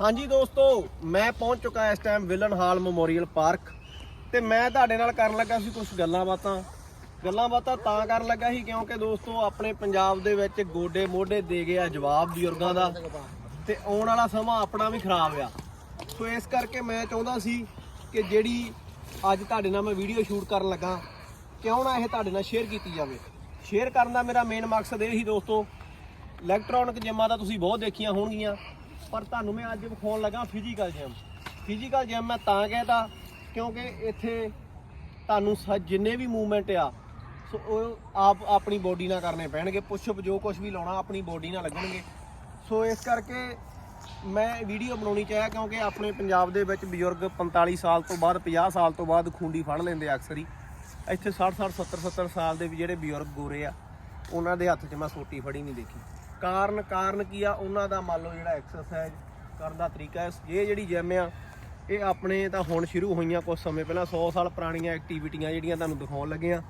ਹਾਂਜੀ ਦੋਸਤੋ, ਮੈਂ ਪਹੁੰਚ ਚੁੱਕਾ ਇਸ time Willan Hall Memorial Park ਤੇ ਮੈਂ ਤੁਹਾਡੇ ਨਾਲ ਕਰਨ ਲੱਗਾ ਸੀ ਕੁਝ ਗੱਲਾਂ ਬਾਤਾਂ। ਗੱਲਾਂ ਬਾਤਾਂ ਤਾਂ ਕਰਨ ਲੱਗਾ ਸੀ ਕਿਉਂਕਿ ਦੋਸਤੋ, ਆਪਣੇ ਪੰਜਾਬ ਦੇ ਵਿੱਚ ਗੋਡੇ ਮੋਢੇ ਦੇ ਗਿਆ ਜਵਾਬ ਬਜ਼ੁਰਗਾਂ ਦਾ ਤੇ ਆਉਣ ਵਾਲਾ ਸਮਾਂ ਆਪਣਾ ਵੀ ਖਰਾਬ ਆ। ਸੋ ਇਸ ਕਰਕੇ ਮੈਂ ਚਾਹੁੰਦਾ ਸੀ ਕਿ ਜਿਹੜੀ ਅੱਜ ਤੁਹਾਡੇ ਨਾਲ ਮੈਂ ਵੀਡੀਓ ਸ਼ੂਟ ਕਰਨ ਲੱਗਾ, ਕਿਉਂ ਨਾ ਇਹ ਤੁਹਾਡੇ ਨਾਲ ਸ਼ੇਅਰ ਕੀਤੀ ਜਾਵੇ। ਸ਼ੇਅਰ ਕਰਨ ਦਾ ਮੇਰਾ ਮੇਨ ਮਕਸਦ ਇਹ ਸੀ ਦੋਸਤੋ ਇਲੈਕਟ੍ਰੋਨਿਕ ਜਿਮਾਂ ਤਾਂ ਤੁਸੀਂ ਬਹੁਤ ਦੇਖੀਆਂ ਹੋਣਗੀਆਂ। ਪਰ ਤੁਹਾਨੂੰ ਮੈਂ ਅੱਜ ਵਿਖਾਉਣ ਲੱਗਾ ਫਿਜ਼ੀਕਲ ਜਿਮ ਫਿਜ਼ੀਕਲ ਜਿਮ ਮੈਂ ਤਾਂ ਕਹਿਤਾ, ਕਿਉਂਕਿ ਇੱਥੇ ਤੁਹਾਨੂੰ ਸ- ਜਿੰਨੇ ਵੀ ਮੂਵਮੈਂਟ ਆ, ਸੋ ਉਹ ਆਪ ਆਪਣੀ ਬੋਡੀ ਨਾਲ ਕਰਨੇ ਪੈਣਗੇ। ਪੁਸ਼ਅਪ ਜੋ ਕੁਝ ਵੀ ਲਾਉਣਾ, ਆਪਣੀ ਬੋਡੀ ਨਾਲ ਲੱਗਣਗੇ। ਸੋ ਇਸ ਕਰਕੇ ਮੈਂ ਵੀਡੀਓ ਬਣਾਉਣੀ ਚਾਹਿਆ, ਕਿਉਂਕਿ ਆਪਣੇ ਪੰਜਾਬ ਦੇ ਵਿੱਚ ਬਜ਼ੁਰਗ 45 ਸਾਲ ਤੋਂ ਬਾਅਦ 50 ਸਾਲ ਤੋਂ ਬਾਅਦ ਖੁੰਡੀ ਫੜ ਲੈਂਦੇ ਆ ਅਕਸਰ ਹੀ। ਇੱਥੇ 60 60 70 70 ਸਾਲ ਦੇ ਜਿਹੜੇ ਬਜ਼ੁਰਗ ਗੋਰੇ ਆ, ਉਹਨਾਂ ਦੇ ਹੱਥ 'ਚ ਮੈਂ ਸੋਟੀ ਫੜੀ ਨਹੀਂ ਦੇਖੀ। ਕਾਰਨ ਕਾਰਨ ਕੀ ਆ? ਉਹਨਾਂ ਦਾ ਮੰਨ ਲਓ ਜਿਹੜਾ ਐਕਸਰਸਾਈਜ਼ ਕਰਨ ਦਾ ਤਰੀਕਾ ਹੈ। ਇਹ ਜਿਹੜੀ ਜਿਮ ਆ, ਇਹ ਆਪਣੇ ਤਾਂ ਹੁਣ ਸ਼ੁਰੂ ਹੋਈਆਂ ਕੁਝ ਸਮੇਂ ਪਹਿਲਾਂ 100 ਸਾਲ ਪੁਰਾਣੀਆਂ ਐਕਟੀਵਿਟੀਆਂ ਜਿਹੜੀਆਂ ਤੁਹਾਨੂੰ ਦਿਖਾਉਣ ਲੱਗੇ ਆ।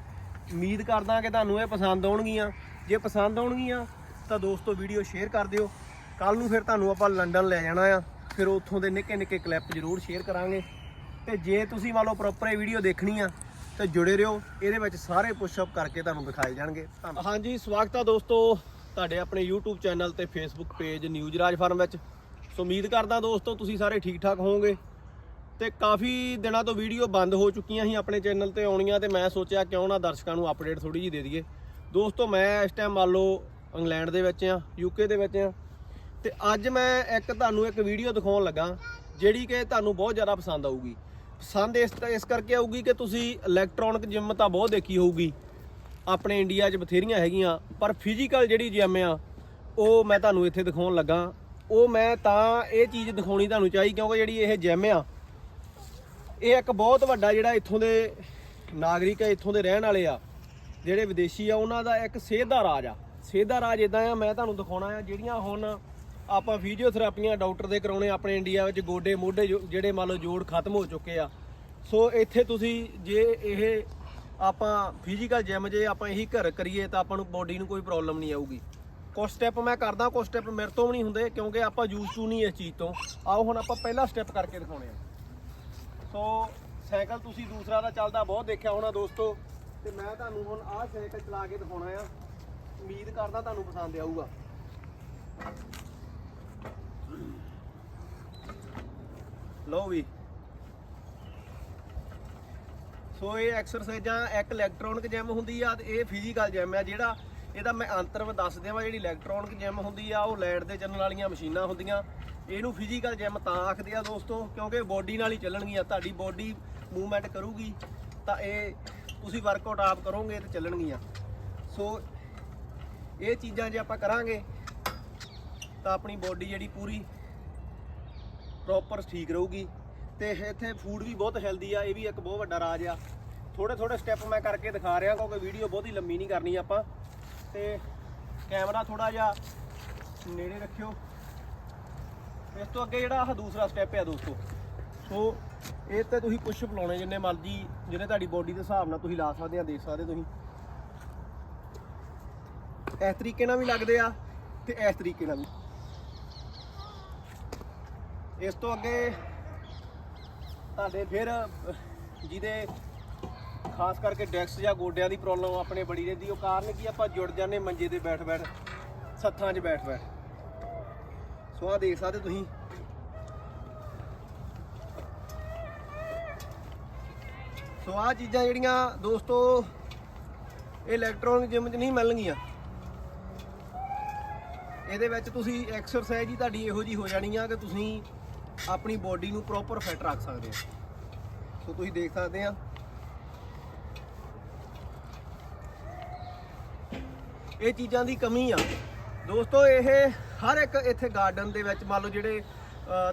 ਉਮੀਦ ਕਰਦਾ ਕਿ ਤੁਹਾਨੂੰ ਇਹ ਪਸੰਦ ਆਉਣਗੀਆਂ। ਜੇ ਪਸੰਦ ਆਉਣਗੀਆਂ, ਤਾਂ ਦੋਸਤੋ ਵੀਡੀਓ ਸ਼ੇਅਰ ਕਰ ਦਿਓ। ਕੱਲ ਨੂੰ ਫਿਰ ਤੁਹਾਨੂੰ ਆਪਾਂ ਲੰਡਨ ਲੈ ਜਾਣਾ ਆ। ਫਿਰ ਉੱਥੋਂ ਦੇ ਨਿੱਕੇ ਨਿੱਕੇ ਕਲਿੱਪ ਜ਼ਰੂਰ ਸ਼ੇਅਰ ਕਰਾਂਗੇ। ਤੇ ਜੇ ਤੁਸੀਂ ਮੰਨ ਲਓ ਪ੍ਰੋਪਰ ਇਹ ਵੀਡੀਓ ਦੇਖਣੀ ਆ, ਤੇ ਜੁੜੇ ਰਹੋ। ਇਹਦੇ ਵਿੱਚ ਸਾਰੇ ਪੁਸ਼ਅਪ ਕਰਕੇ ਤੁਹਾਨੂੰ ਦਿਖਾਏ ਜਾਣਗੇ। ਧੰਨਵਾਦ। ਹਾਂਜੀ, ਸਵਾਗਤ ਆ ਦੋਸਤੋ। ਤੁਹਾਡੇ ਆਪਣੇ YouTube ਚੈਨਲ ਤੇ Facebook page news Raj farm ਵਿੱਚ। ਸੋ ਉਮੀਦ ਕਰਦਾ ਦੋਸਤੋ ਤੁਸੀਂ ਸਾਰੇ ਠੀਕ ਠਾਕ ਹੋਵੋਗੇ ਤੇ ਕਾਫੀ ਦਿਨਾਂ ਤੋਂ ਵੀਡੀਓ ਬੰਦ ਹੋ ਚੁੱਕੀਆਂ ਸੀ ਆਪਣੇ ਚੈਨਲ ਤੇ ਆਉਣੀਆਂ ਤੇ ਮੈਂ ਸੋਚਿਆ ਕਿਉਂ ਨਾ ਦਰਸ਼ਕਾਂ ਨੂੰ ਅਪਡੇਟ ਥੋੜੀ ਜਿਹੀ ਦੇ ਦਈਏ। ਦੋਸਤੋ ਮੈਂ ਇਸ ਟਾਈਮ ਮੰਨ ਲਓ ਇੰਗਲੈਂਡ ਦੇ ਵਿੱਚ ਆ ਯੂਕੇ ਦੇ ਵਿੱਚ ਆ ਤੇ ਅੱਜ ਮੈਂ ਇੱਕ ਤੁਹਾਨੂੰ ਇੱਕ ਵੀਡੀਓ ਦਿਖਾਉਣ ਲੱਗਾ, ਜਿਹੜੀ ਕਿ ਤੁਹਾਨੂੰ ਬਹੁਤ ਜ਼ਿਆਦਾ ਪਸੰਦ ਆਊਗੀ। ਪਸੰਦ ਇਸ ਇਸ ਕਰਕੇ ਆਊਗੀ ਕਿ ਤੁਸੀਂ ਇਲੈਕਟ੍ਰੋਨਿਕ ਜਿਮ ਤਾਂ ਬਹੁਤ ਦੇਖੀ ਹੋਊਗੀ। ਆਪਣੇ ਇੰਡੀਆ 'ਚ ਬਥੇਰੀਆਂ ਹੈਗੀਆਂ, ਪਰ ਫਿਜ਼ੀਕਲ ਜਿਹੜੀ ਜਿਮ ਆ, ਉਹ ਮੈਂ ਤੁਹਾਨੂੰ ਇੱਥੇ ਦਿਖਾਉਣ ਲੱਗਾ। ਉਹ ਮੈਂ ਤਾਂ ਇਹ ਚੀਜ਼ ਦਿਖਾਉਣੀ ਤੁਹਾਨੂੰ ਚਾਹੀ, ਕਿਉਂਕਿ ਜਿਹੜੀ ਇਹ ਜਿਮ ਆ, ਇਹ ਇੱਕ ਬਹੁਤ ਵੱਡਾ ਜਿਹੜਾ ਇੱਥੋਂ ਦੇ ਨਾਗਰਿਕ ਆ, ਇੱਥੋਂ ਦੇ ਰਹਿਣ ਵਾਲੇ ਆ, ਜਿਹੜੇ ਵਿਦੇਸ਼ੀ ਆ, ਉਹਨਾਂ ਦਾ ਇੱਕ ਸਿਹਤ ਦਾ ਰਾਜ ਆ। ਸਿਹਤ ਦਾ ਰਾਜ ਇਦਾਂ ਆ, ਮੈਂ ਤੁਹਾਨੂੰ ਦਿਖਾਉਣਾ ਆ, ਜਿਹੜੀਆਂ ਹੁਣ ਆਪਾਂ ਫਿਜ਼ੀਓਥੈਰੇਪੀਆਂ ਡਾਕਟਰ ਦੇ ਕਰਾਉਣੇ, ਆਪਣੇ ਇੰਡੀਆ ਵਿੱਚ ਗੋਡੇ ਮੋਢੇ ਜੋ- ਜਿਹੜੇ ਮੰਨ ਲਓ ਜੋੜ ਖਤਮ ਹੋ ਚੁੱਕੇ ਆ। ਸੋ ਇੱਥੇ ਤੁਸੀਂ ਜੇ ਇਹ ਆਪਾਂ ਫਿਜ਼ੀਕਲ ਜਿਮ ਜੇ ਆਪਾਂ ਇਹੀ ਘਰ ਕਰੀਏ ਤਾਂ ਆਪਾਂ ਨੂੰ ਬੋਡੀ ਨੂੰ ਕੋਈ ਪ੍ਰੋਬਲਮ ਨਹੀਂ ਆਊਗੀ। ਕੁਝ ਸਟੈਪ ਮੈਂ ਕਰਦਾ ਕੁਝ ਸਟੈਪ ਮੇਰੇ ਤੋਂ ਵੀ ਨਹੀਂ ਹੁੰਦੇ ਕਿਉਂਕਿ ਆਪਾਂ ਯੂਜ਼ ਟੂ ਨਹੀਂ ਇਸ ਚੀਜ਼ ਤੋਂ। ਆਓ ਹੁਣ ਆਪਾਂ ਪਹਿਲਾ ਸਟੈਪ ਕਰਕੇ ਦਿਖਾਉਣੇ ਆ। ਸੋ ਸਾਈਕਲ ਤੁਸੀਂ ਦੂਸਰਾ ਦਾ ਚੱਲਦਾ ਬਹੁਤ ਦੇਖਿਆ ਹੋਣਾ ਦੋਸਤੋ। ਤੇ ਮੈਂ ਤੁਹਾਨੂੰ ਹੁਣ ਆਹ ਸਾਈਕਲ ਚਲਾ ਕੇ ਦਿਖਾਉਣਾ ਆ। ਉਮੀਦ ਕਰਦਾ ਤੁਹਾਨੂੰ ਪਸੰਦ ਆਊਗਾ। ਲਓ ਵੀ। ਸੋ ਇਹ ਐਕਸਰਸਾਈਜ਼ਾਂ, ਇੱਕ ਇਲੈਕਟ੍ਰੋਨਿਕ ਜਿਮ ਹੁੰਦੀ ਆ ਤੇ ਇਹ ਫਿਜ਼ੀਕਲ ਜਿਮ ਆ ਜਿਹੜਾ ਇਹਦਾ ਮੈਂ ਅੰਤਰ ਮੈਂ ਦੱਸ ਦੇਵਾਂ ਜਿਹੜੀ ਇਲੈਕਟ੍ਰੋਨਿਕ ਜਿਮ ਹੁੰਦੀ ਆ, ਉਹ ਲਾਈਟ ਦੇ ਚੱਲਣ ਵਾਲੀਆਂ ਮਸ਼ੀਨਾਂ ਹੁੰਦੀਆਂ। ਇਹਨੂੰ ਫਿਜ਼ੀਕਲ ਜਿਮ ਤਾਂ ਆਖਦੇ ਆ ਦੋਸਤੋ, ਕਿਉਂਕਿ ਬੋਡੀ ਨਾਲ ਹੀ ਚੱਲਣਗੀਆਂ, ਤੁਹਾਡੀ ਬੋਡੀ ਮੂਵਮੈਂਟ ਕਰੂਗੀ, ਤਾਂ ਇਹ ਤੁਸੀਂ ਵਰਕਆਊਟ ਆਪ ਕਰੋਗੇ ਤੇ ਚੱਲਣਗੀਆਂ। ਸੋ ਇਹ ਚੀਜ਼ਾਂ ਜੇ ਆਪਾਂ ਕਰਾਂਗੇ, ਤਾਂ ਆਪਣੀ ਬੋਡੀ ਜਿਹੜੀ ਪੂਰੀ ਪ੍ਰੋਪਰ ਠੀਕ ਰਹੂਗੀ। ਤੇ ਇੱਥੇ ਫੂਡ ਵੀ ਬਹੁਤ ਹੈਲਦੀ ਆ, ਇਹ ਵੀ ਇੱਕ ਬਹੁਤ ਵੱਡਾ ਰਾਜ ਆ। ਥੋੜੇ ਥੋੜੇ ਸਟੈਪ ਮੈਂ ਕਰਕੇ ਦਿਖਾ ਰਿਹਾ ਕਿਉਂਕਿ ਵੀਡੀਓ ਬਹੁਤੀ ਲੰਮੀ ਨਹੀਂ ਕਰਨੀ ਆਪਾਂ। ਤੇ ਕੈਮਰਾ ਥੋੜਾ ਜਿਹਾ ਨੇੜੇ ਰੱਖਿਓ। ਇਸ ਤੋਂ ਅੱਗੇ ਜਿਹੜਾ ਆਹ ਦੂਸਰਾ ਸਟੈਪ ਆ ਦੋਸਤੋ, ਸੋ ਇਹ ਤੇ ਤੁਸੀਂ ਪੁਸ਼ਅਪ ਬੁਲਾਉਣੇ ਜਿੰਨੇ ਮਰਜ਼ੀ ਜਿਹਨੇ ਤੁਹਾਡੀ ਬੋਡੀ ਦੇ ਹਿਸਾਬ ਨਾਲ ਤੁਸੀਂ ਲਾ ਸਕਦੇ ਆ, ਦੇਖ ਸਕਦੇ ਤੁਸੀਂ। ਇਸ ਤਰੀਕੇ ਨਾਲ ਵੀ ਲੱਗਦੇ ਆ ਤੇ ਇਸ ਤਰੀਕੇ ਨਾਲ ਵੀ। ਇਸ ਤੋਂ ਅੱਗੇ ਤੁਹਾਡੇ ਫਿਰ, ਜਿਹਦੇ ਖਾਸ ਕਰਕੇ ਡੈਕਸ ਜਾਂ ਗੋਡਿਆਂ ਦੀ ਪ੍ਰੋਬਲਮ ਆਪਣੇ ਬੜੀ ਰਹਿੰਦੀ, ਉਹ ਕਾਰਨ ਕੀ ਆਪਾਂ ਜੁੜ ਜਾਂਦੇ ਮੰਜੇ ਤੇ ਬੈਠ ਬੈਠ, ਸੱਥਾਂ 'ਚ ਬੈਠ ਬੈਠ। ਸੋ ਆਹ ਦੇਖ ਸਕਦੇ ਤੁਸੀਂ। ਸੋ ਆਹ ਚੀਜ਼ਾਂ ਜਿਹੜੀਆਂ ਦੋਸਤੋ, ਇਹ ਇਲੈਕਟ੍ਰੋਨਿਕ ਜਿਮ 'ਚ ਨਹੀਂ ਮਿਲਣਗੀਆਂ। ਇਹਦੇ ਵਿੱਚ ਤੁਸੀਂ ਐਕਸਰਸਾਈਜ਼ ਹੀ ਤੁਹਾਡੀ ਇਹੋ ਜੀ ਹੋ ਜਾਣੀ ਆ ਕਿ ਤੁਸੀਂ ਆਪਣੀ ਬੋਡੀ ਨੂੰ ਪ੍ਰੋਪਰ ਫਿਟ ਰੱਖ ਸਕਦੇ ਹੋ। ਸੋ ਤੁਸੀਂ ਦੇਖ ਸਕਦੇ ਆ ਇਹ ਚੀਜ਼ਾਂ ਦੀ ਕਮੀ ਆ। ਦੋਸਤੋ, ਇਹ ਹਰ ਇੱਕ ਇੱਥੇ ਗਾਰਡਨ ਦੇ ਵਿੱਚ ਮੰਨ ਲਓ ਜਿਹੜੇ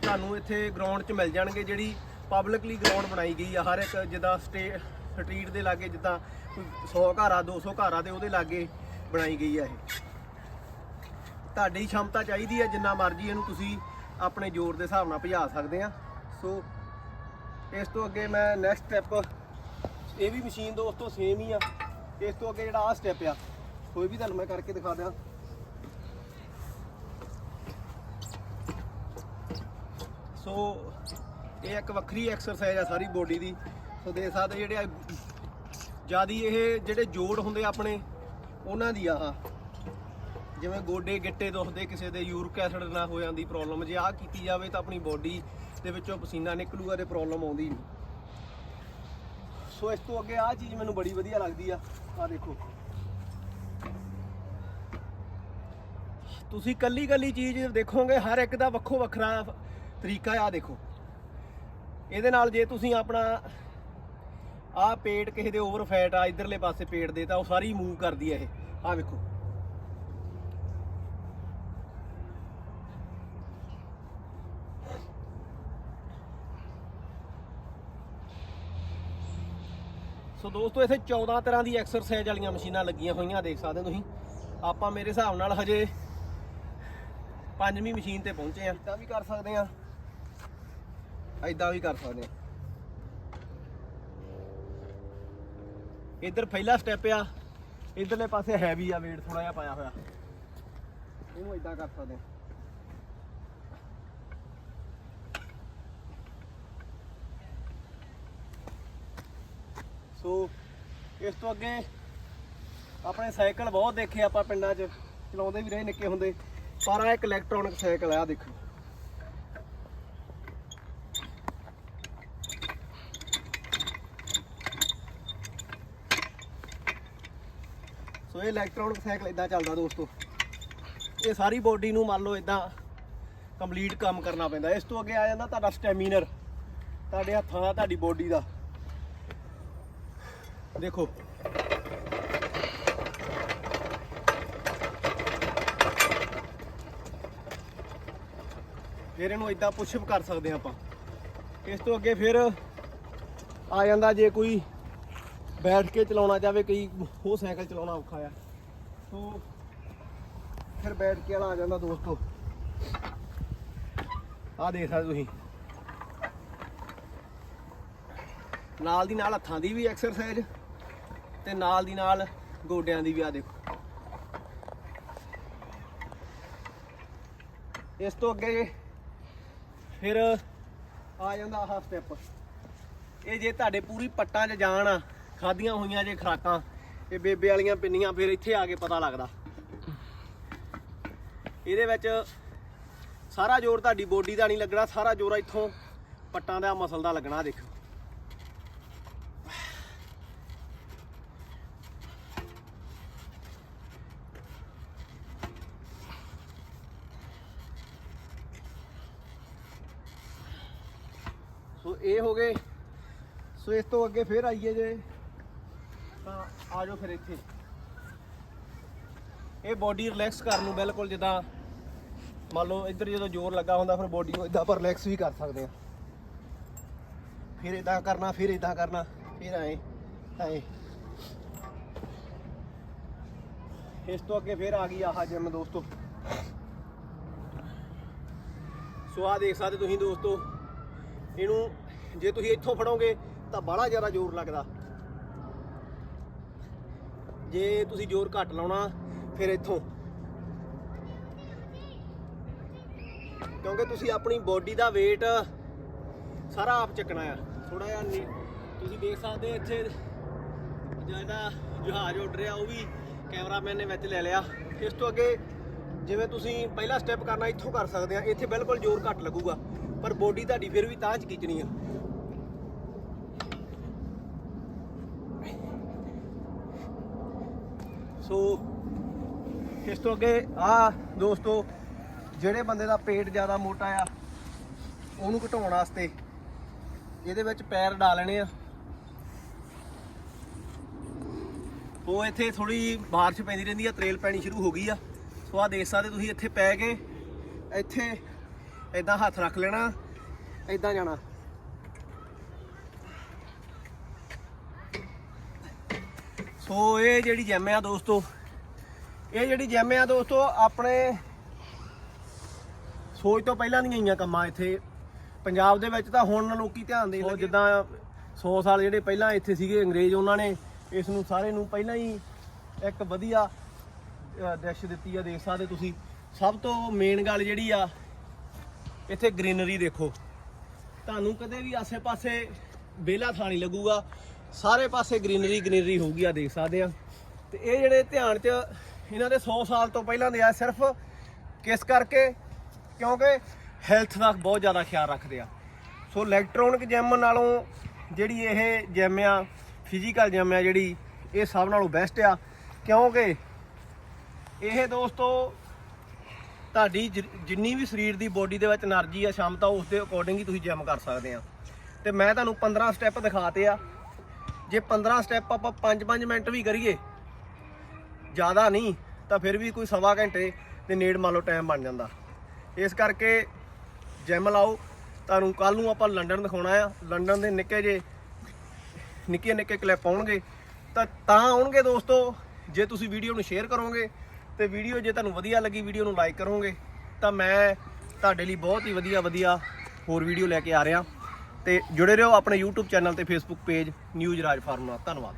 ਤੁਹਾਨੂੰ ਇੱਥੇ ਗਰਾਊਂਡ 'ਚ ਮਿਲ ਜਾਣਗੇ, ਜਿਹੜੀ ਪਬਲਿਕਲੀ ਗਰਾਊਂਡ ਬਣਾਈ ਗਈ ਆ। ਹਰ ਇੱਕ ਜਿੱਦਾਂ ਸਟੇ ਸਟਰੀਟ ਦੇ ਲਾਗੇ ਜਿੱਦਾਂ ਕੋਈ 100 ਘਰ ਆ 200 ਘਰ ਆ, ਤੇ ਉਹਦੇ ਲਾਗੇ ਬਣਾਈ ਗਈ ਆ ਇਹ। ਤੁਹਾਡੀ ਸ਼ਮਤਾ ਚਾਹੀਦੀ ਹੈ ਜਿੰਨਾ ਮਰਜ਼ੀ ਇਹਨੂੰ ਤੁਸੀਂ ਆਪਣੇ ਜ਼ੋਰ ਦੇ ਹਿਸਾਬ ਨਾਲ ਭਜਾ ਸਕਦੇ ਆ ਸੋ, ਇਸ ਤੋਂ ਅੱਗੇ ਮੈਂ ਨੈਕਸਟ ਸਟੈਪ ਇਹ ਵੀ ਮਸ਼ੀਨ ਦੋਸਤੋ ਸੇਮ ਹੀ ਆ। ਇਸ ਤੋਂ ਅੱਗੇ ਜਿਹੜਾ ਆਹ ਸਟੈਪ ਆ, ਕੋਈ ਵੀ ਤੁਹਾਨੂੰ ਮੈਂ ਕਰਕੇ ਦਿਖਾ ਦਿਆਂ। ਸੋ, ਇਹ ਇੱਕ ਵੱਖਰੀ ਐਕਸਰਸਾਈਜ਼ ਆ ਸਾਰੀ ਬੋਡੀ ਦੀ। ਸੋ ਦੇ ਸਕਦੇ ਜਿਹੜੇ ਆ, ਜਿਆਦੀ ਇਹ ਜਿਹੜੇ ਜੋੜ ਹੁੰਦੇ ਆਪਣੇ, ਉਹਨਾਂ ਦੀ ਆ ਜਿਵੇਂ ਗੋਡੇ ਗਿੱਟੇ ਦੁਖਦੇ ਕਿਸੇ ਦੇ, ਯੂਰਿਕ ਐਸਿਡ ਨਾ ਹੋ ਜਾਂਦੀ ਪ੍ਰੋਬਲਮ ਜੇ ਆਹ ਕੀਤੀ ਜਾਵੇ ਤਾਂ ਆਪਣੀ ਬੋਡੀ ਦੇ ਵਿੱਚੋਂ ਪਸੀਨਾ ਨਿਕਲੂਗਾ ਤੇ ਪ੍ਰੋਬਲਮ ਆਉਂਦੀ ਨਹੀਂ ਸੋ ਇਸ ਤੋਂ ਅੱਗੇ ਆਹ ਚੀਜ਼ ਮੈਨੂੰ ਬੜੀ ਵਧੀਆ ਲੱਗਦੀ ਆ। ਆਹ ਦੇਖੋ। ਤੁਸੀਂ ਕੱਲੀ ਕੱਲੀ ਚੀਜ਼ ਦੇਖੋਗੇ, ਹਰ ਇੱਕ ਦਾ ਵੱਖੋ ਵੱਖਰਾ ਤਰੀਕਾ ਆ ਦੇਖੋ। ਇਹਦੇ ਨਾਲ ਜੇ ਤੁਸੀਂ ਆਪਣਾ ਆਹ ਪੇਟ ਕਿਸੇ ਦੇ ਓਵਰ ਫੈਟ ਆ, ਇਧਰਲੇ ਪਾਸੇ ਪੇਟ ਦੇ, ਤਾਂ ਉਹ ਸਾਰੀ ਮੂਵ ਕਰਦੀ ਹੈ ਇਹ। ਆਹ ਵੇਖੋ। ਸੋ ਦੋਸਤੋ ਇੱਥੇ 14 ਤਰ੍ਹਾਂ ਦੀ ਐਕਸਰਸਾਈਜ਼ ਵਾਲੀਆਂ ਮਸ਼ੀਨਾਂ ਲੱਗੀਆਂ ਹੋਈਆਂ ਦੇਖ ਸਕਦੇ ਹੋ ਤੁਸੀਂ। ਆਪਾਂ ਮੇਰੇ ਹਿਸਾਬ ਨਾਲ ਹਜੇ ਪੰਜਵੀਂ ਮਸ਼ੀਨ ਤੇ ਪਹੁੰਚੇ ਆ ਇਦਾਂ ਵੀ ਕਰ ਸਕਦੇ ਆ ਇਦਾਂ ਵੀ ਕਰ ਸਕਦੇ ਆ ਇੱਧਰ ਪਹਿਲਾ ਸਟੈਪ ਆ ਇਧਰਲੇ ਪਾਸੇ ਹੈਵੀ ਆ weight ਥੋੜਾ ਜਿਹਾ ਪਾਇਆ ਹੋਇਆ। ਇਹਨੂੰ ਇਦਾਂ ਕਰ ਸਕਦੇ ਆ ਸੋ ਇਸ ਤੋਂ ਅੱਗੇ ਆਪਣੇ ਸਾਈਕਲ ਬਹੁਤ ਦੇਖੇ ਆਪਾਂ ਪਿੰਡਾਂ 'ਚ, ਚਲਾਉਂਦੇ ਵੀ ਰਹੇ ਨਿੱਕੇ ਹੁੰਦੇ, ਪਰ ਆ ਇੱਕ ਇਲੈਕਟ੍ਰੋਨਿਕ ਸਾਈਕਲ ਆ, ਆਹ ਦੇਖੋ। ਸੋ ਇਹ ਇਲੈਕਟ੍ਰੋਨਿਕ ਸਾਈਕਲ ਇਦਾਂ ਚੱਲਦਾ ਦੋਸਤੋ। ਇਹ ਸਾਰੀ ਬੋਡੀ ਨੂੰ ਮੰਨ ਲਓ ਇਦਾਂ ਕੰਪਲੀਟ ਕੰਮ ਕਰਨਾ ਪੈਂਦਾ। ਇਸ ਤੋਂ ਅੱਗੇ ਆ ਜਾਂਦਾ ਤੁਹਾਡਾ ਸਟੈਮੀਨਰ ਤੁਹਾਡੇ ਹੱਥਾਂ ਦਾ, ਤੁਹਾਡੀ ਬੋਡੀ ਦਾ। ਦੇਖੋ। ਫਿਰ ਇਹਨੂੰ ਇਦਾਂ ਪੁਸ਼ਅਪ ਕਰ ਸਕਦੇ ਹਾਂ ਆਪਾਂ। ਇਸ ਤੋਂ ਅੱਗੇ ਫਿਰ ਆ ਜਾਂਦਾ ਜੇ ਕੋਈ ਬੈਠ ਕੇ ਚਲਾਉਣਾ ਚਾਹਵੇ ਕਈ ਉਹ ਸਾਈਕਲ ਚਲਾਉਣਾ ਔਖਾ ਆ। ਸੋ ਫਿਰ ਬੈਠ ਕੇ ਵਾਲਾ ਆ ਜਾਂਦਾ ਦੋਸਤੋ। ਆ ਦੇਖ ਸਕਦੇ ਤੁਸੀਂ। ਨਾਲ ਦੀ ਨਾਲ ਹੱਥਾਂ ਦੀ ਵੀ ਐਕਸਰਸਾਈਜ਼ ਤੇ ਨਾਲ ਦੀ ਨਾਲ ਗੋਡਿਆਂ ਦੀ ਵੀ ਆ ਦੇਖੋ। ਇਸ ਤੋਂ ਅੱਗੇ ਫਿਰ ਆ ਜਾਂਦਾ ਆਹ ਸਟੈਪ ਇਹ ਜੇ ਤੁਹਾਡੇ ਪੂਰੀ ਪੱਟਾਂ 'ਚ ਜਾਣ ਆ ਖਾਦੀਆਂ ਹੋਈਆਂ ਜੇ ਖਰਾਕਾਂ, ਇਹ ਬੇਬੇ ਵਾਲੀਆਂ ਪਿੰਨੀਆਂ ਫਿਰ ਇੱਥੇ ਆ ਕੇ ਪਤਾ ਲੱਗਦਾ। ਇਹਦੇ ਵਿੱਚ ਸਾਰਾ ਜ਼ੋਰ ਤੁਹਾਡੀ ਬੋਡੀ ਦਾ ਨਹੀਂ ਲੱਗਣਾ, ਸਾਰਾ ਜ਼ੋਰ ਇੱਥੋਂ ਪੱਟਾਂ ਦਾ ਮਸਲ ਦਾ ਲੱਗਣਾ, ਦੇਖੋ। ਸੋ ਇਹ ਹੋ ਗਏ। ਸੋ ਇਸ ਤੋਂ ਅੱਗੇ ਫਿਰ ਆਈਏ ਜੇ। ਤਾਂ ਆ ਜਾਓ ਫਿਰ ਇੱਥੇ। ਇਹ ਬੋਡੀ ਰਿਲੈਕਸ ਕਰਨ ਨੂੰ ਬਿਲਕੁਲ ਜਿੱਦਾਂ ਮੰਨ ਲਓ ਇੱਧਰ ਜਦੋਂ ਜ਼ੋਰ ਲੱਗਾ ਹੁੰਦਾ, ਫਿਰ ਬੋਡੀ ਨੂੰ ਇਦਾਂ ਆਪਾਂ ਰਿਲੈਕਸ ਵੀ ਕਰ ਸਕਦੇ ਆ ਫਿਰ ਇਦਾਂ ਕਰਨਾ, ਫਿਰ ਇਦਾਂ ਕਰਨਾ, ਫਿਰ ਐ ਐ। ਇਸ ਤੋਂ ਅੱਗੇ ਫਿਰ ਆ ਗਈ ਆਹ ਜਿਮ ਦੋਸਤੋ। ਸੋ ਆ ਦੇਖ ਸਕਦੇ ਤੁਸੀਂ ਦੋਸਤੋ, ਇਹਨੂੰ ਜੇ ਤੁਸੀਂ ਇੱਥੋਂ ਫੜੋਗੇ ਤਾਂ ਬੜਾ ਜ਼ਿਆਦਾ ਜ਼ੋਰ ਲੱਗਦਾ। ਜੇ ਤੁਸੀਂ ਜ਼ੋਰ ਘੱਟ ਲਾਉਣਾ, ਫਿਰ ਇੱਥੋਂ। ਕਿਉਂਕਿ ਤੁਸੀਂ ਆਪਣੀ ਬੋਡੀ ਦਾ weight ਸਾਰਾ ਆਪ ਚੱਕਣਾ ਆ। ਥੋੜਾ ਜਿਹਾ ਤੁਸੀਂ ਦੇਖ ਸਕਦੇ ਇੱਥੇ ਜਿਹੜਾ ਜਹਾਜ਼ ਉੱਡ ਰਿਹਾ, ਉਹ ਵੀ ਕੈਮਰਾਮੈਨ ਨੇ ਵਿੱਚ ਲੈ ਲਿਆ। ਇਸ ਤੋਂ ਅੱਗੇ ਜਿਵੇਂ ਤੁਸੀਂ ਪਹਿਲਾ ਸਟੈਪ ਕਰਨਾ, ਇੱਥੋਂ ਕਰ ਸਕਦੇ ਆ। ਇੱਥੇ ਬਿਲਕੁਲ ਜ਼ੋਰ ਘੱਟ ਲੱਗੂਗਾ। ਪਰ ਬੋਡੀ ਤੁਹਾਡੀ ਫਿਰ ਵੀ ਤਾਂ ਚ ਖਿੱਚਣੀ ਆ। ਸੋ, ਇਸ ਤੋਂ ਅੱਗੇ ਆ ਦੋਸਤੋ, ਜਿਹੜੇ ਬੰਦੇ ਦਾ ਪੇਟ ਜ਼ਿਆਦਾ ਮੋਟਾ ਆ, ਉਹਨੂੰ ਘਟਾਉਣ ਵਾਸਤੇ ਇਹਦੇ ਵਿੱਚ ਪੈਰ ਡਾਲਣੇ ਆ। ਉਹ ਇੱਥੇ ਥੋੜੀ ਬਾਰਿਸ਼ ਪੈਂਦੀ ਰਹਿੰਦੀ ਆ, ਤਰੇਲ ਪੈਣੀ ਸ਼ੁਰੂ ਹੋ ਗਈ ਆ। ਸੋ ਆ ਦੇਖ ਸਕਦੇ ਤੁਸੀਂ, ਇੱਥੇ ਪੈ ਕੇ ਇੱਥੇ ਇਦਾਂ ਹੱਥ ਰੱਖ ਲੈਣਾ ਇਦਾਂ ਜਾਣਾ। ਸੋ ਇਹ ਜਿਹੜੀ ਜਿਮ ਆ ਦੋਸਤੋ, ਇਹ ਜਿਹੜੀ ਜਿਮ ਆ ਦੋਸਤੋ, ਆਪਣੇ ਸੋਚ ਤੋਂ ਪਹਿਲਾਂ ਦੀਆਂ ਆਈਆਂ ਕੰਮਾਂ ਇੱਥੇ। ਪੰਜਾਬ ਦੇ ਵਿੱਚ ਤਾਂ ਹੁਣ ਲੋਕੀ ਧਿਆਨ ਦੇਣ ਲੱਗੇ। ਜਿੱਦਾਂ 100 ਸਾਲ ਜਿਹੜੇ ਪਹਿਲਾਂ ਇੱਥੇ ਸੀਗੇ ਅੰਗਰੇਜ਼, ਉਹਨਾਂ ਨੇ ਇਸ ਨੂੰ ਸਾਰੇ ਨੂੰ ਪਹਿਲਾਂ ਹੀ ਇੱਕ ਵਧੀਆ ਡਿਸ਼ ਦਿੱਤੀ ਆ ਦੇਖ ਸਕਦੇ ਤੁਸੀਂ ਸਭ ਤੋਂ ਮੇਨ ਗੱਲ ਜਿਹੜੀ ਆ ਇੱਥੇ ਗ੍ਰੀਨਰੀ ਦੇਖੋ। ਤੁਹਾਨੂੰ ਕਦੇ ਵੀ ਆਸੇ-ਪਾਸੇ ਬੇਲਾ ਥਾਂ ਨਹੀਂ ਲੱਗੂਗਾ। ਸਾਰੇ ਪਾਸੇ ਗ੍ਰੀਨਰੀ ਗ੍ਰੀਨਰੀ ਹੋਊਗੀ ਆ ਦੇਖ ਸਕਦੇ ਆ। ਤੇ ਇਹ ਜਿਹੜੇ ਧਿਆਨ 'ਚ ਇਹਨਾਂ ਦੇ 100 ਸਾਲ ਤੋਂ ਪਹਿਲਾਂ ਦੇ ਆ, ਸਿਰਫ ਕਿਸ ਕਰਕੇ? ਕਿਉਂਕਿ ਹੈਲਥ ਦਾ ਬਹੁਤ ਜ਼ਿਆਦਾ ਖਿਆਲ ਰੱਖਦੇ ਆ। ਸੋ ਇਲੈਕਟ੍ਰੋਨਿਕ ਜਿਮ ਨਾਲੋਂ ਜਿਹੜੀ ਇਹ ਜਿਮ ਆ ਫਿਜ਼ੀਕਲ ਜਿਮ ਆ ਜਿਹੜੀ, ਇਹ ਸਭ ਨਾਲੋਂ ਬੈਸਟ ਆ। ਕਿਉਂਕਿ ਇਹ ਦੋਸਤੋ ਤੁਹਾਡੀ ਜਿੰਨੀ ਵੀ ਸਰੀਰ ਦੀ ਬੋਡੀ ਦੇ ਵਿੱਚ એનર્ਜੀ ਆ ਸ਼ਮਤਾ ਉਸ ਦੇ ਅਕੋਰਡਿੰਗ ਹੀ ਤੁਸੀਂ ਜਿਮ ਕਰ ਸਕਦੇ ਆ। ਤੇ ਮੈਂ ਤੁਹਾਨੂੰ 15 ਸਟੈਪ ਦਿਖਾਤੇ ਆ। ਜੇ 15 ਸਟੈਪ ਆਪਾਂ 5-5 ਮਿੰਟ ਵੀ ਕਰੀਏ, ਜ਼ਿਆਦਾ ਨਹੀਂ, ਤਾਂ ਫਿਰ ਵੀ ਕੋਈ ਸਵਾ ਘੰਟੇ ਦੇ ਨੇੜ ਮੰਨ ਲਓ ਟਾਈਮ ਬਣ ਜਾਂਦਾ। ਇਸ ਕਰਕੇ ਜਿਮ ਲਾਓ। ਤੁਹਾਨੂੰ ਕੱਲ ਨੂੰ ਆਪਾਂ ਲੰਡਨ ਦਿਖਾਉਣਾ ਆ। ਲੰਡਨ ਦੇ ਨਿੱਕੇ ਜੇ ਨਿੱਕੇ ਨਿੱਕੇ ਕਲਿੱਪ ਆਉਣਗੇ। ਤਾਂ ਤਾਂ ਆਉਣਗੇ ਦੋਸਤੋ। ਜੇ ਤੁਸੀਂ ਵੀਡੀਓ ਨੂੰ ਸ਼ੇਅਰ ਕਰੋਗੇ ਤੇ ਵੀਡੀਓ ਜੇ ਤੁਹਾਨੂੰ ਵਧੀਆ ਲੱਗੀ ਵੀਡੀਓ ਨੂੰ ਲਾਈਕ ਕਰੋਗੇ, ਤਾਂ ਮੈਂ ਤੁਹਾਡੇ ਲਈ ਬਹੁਤ ਹੀ ਵਧੀਆ ਵਧੀਆ ਹੋਰ ਵੀਡੀਓ ਲੈ ਕੇ ਆ ਰਿਹਾ। ਤੇ ਜੁੜੇ ਰਹੋ ਆਪਣੇ YouTube ਚੈਨਲ ਤੇ Facebook page news Raj farm ਨਾਲ ਧੰਨਵਾਦ।